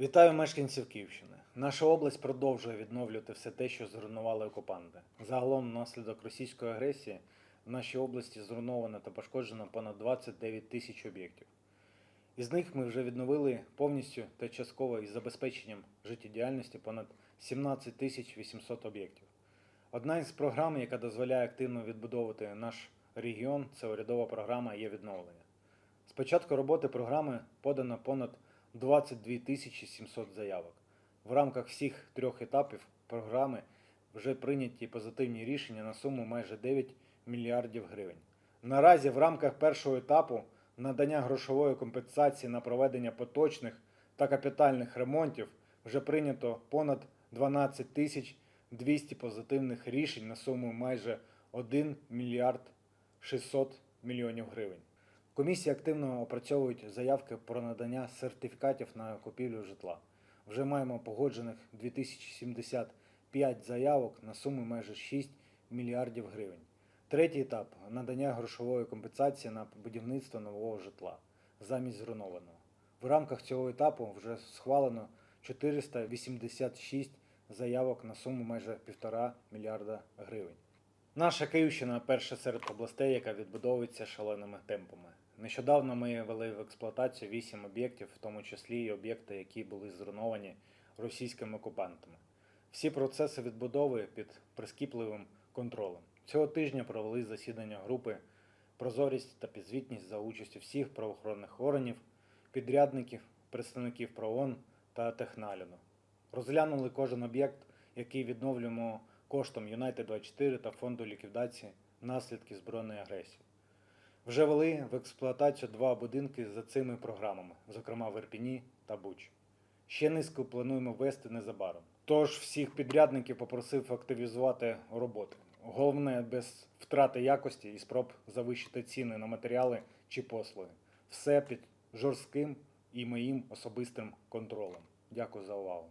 Вітаю мешканців Київщини. Наша область продовжує відновлювати все те, що зруйнували окупанти. Загалом, внаслідок російської агресії, в нашій області зруйновано та пошкоджено понад 29 тисяч об'єктів. Із них ми вже відновили повністю та частково із забезпеченням життєдіяльності понад 17 тисяч 800 об'єктів. Одна із програм, яка дозволяє активно відбудовувати наш регіон, це урядова програма є відновлення. З початку роботи програми подано понад 22 тисячі 700 заявок. В рамках всіх трьох етапів програми вже прийняті позитивні рішення на суму майже 9 мільярдів гривень. Наразі в рамках першого етапу надання грошової компенсації на проведення поточних та капітальних ремонтів вже прийнято понад 12 тисяч 200 позитивних рішень на суму майже 1 мільярд 600 мільйонів гривень. Комісії активно опрацьовують заявки про надання сертифікатів на купівлю житла. Вже маємо погоджених 2075 заявок на суму майже 6 мільярдів гривень. Третій етап надання грошової компенсації на будівництво нового житла замість зруйнованого. В рамках цього етапу вже схвалено 486 заявок на суму майже 1,5 мільярда гривень. Наша Київщина перша серед областей, яка відбудовується шаленими темпами. Нещодавно ми ввели в експлуатацію 8 об'єктів, в тому числі і об'єкти, які були зруйновані російськими окупантами. Всі процеси відбудови під прискіпливим контролем. Цього тижня провели засідання групи Прозорість та підзвітність за участю всіх правоохоронних органів, підрядників, представників ПРООН та Технагляду. Розглянули кожен об'єкт, який відновлюємо коштом Юнайтед 24 та фонду ліквідації наслідків збройної агресії. Вже вели в експлуатацію два будинки за цими програмами, зокрема в Ірпіні та Буч. Ще низку плануємо вести незабаром. Тож всіх підрядників попросив активізувати роботи. Головне без втрати якості і спроб завищити ціни на матеріали чи послуги. Все під жорстким і моїм особистим контролем. Дякую за увагу.